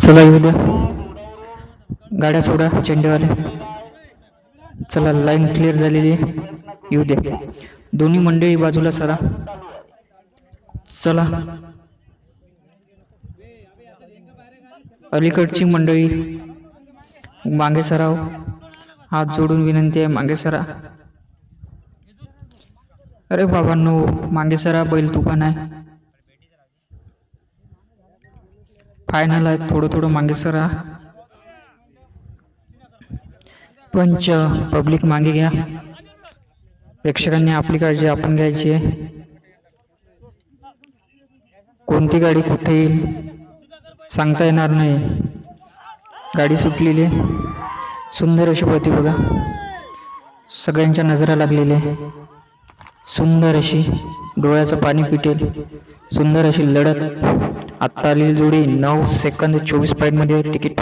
चला येऊ द्या. गाड्या सोडा चेंडेवाले. चला लाईन क्लिअर झालेली येऊ द्या. दोन्ही मंडळी बाजूला सरा. चला. अलीकडची मंडळी मागे सराव. हात जोडून विनंती आहे मागे सरा. अरे बाबांनो मागे सरा बैल तुका आहे. फायनल आहे. थोडं थोडं मागे सरा. पंच पब्लिक मागे घ्या. प्रेक्षकांनी आपली काळजी आपण घ्यायची आहे. कोणती गाडी कुठे येईल सांगता येणार नाही. गाडी सुटलेली आहे. सुंदर अशी पती बघा. सगळ्यांच्या नजरा लागलेल्या आहे सुंदर अशी डोळ्याचं पाणी फिटेल सुंदर अशी लढत. आत्ता आलेली जोडी नऊ सेकंद चोवीस पॉईंटमध्ये तिकीट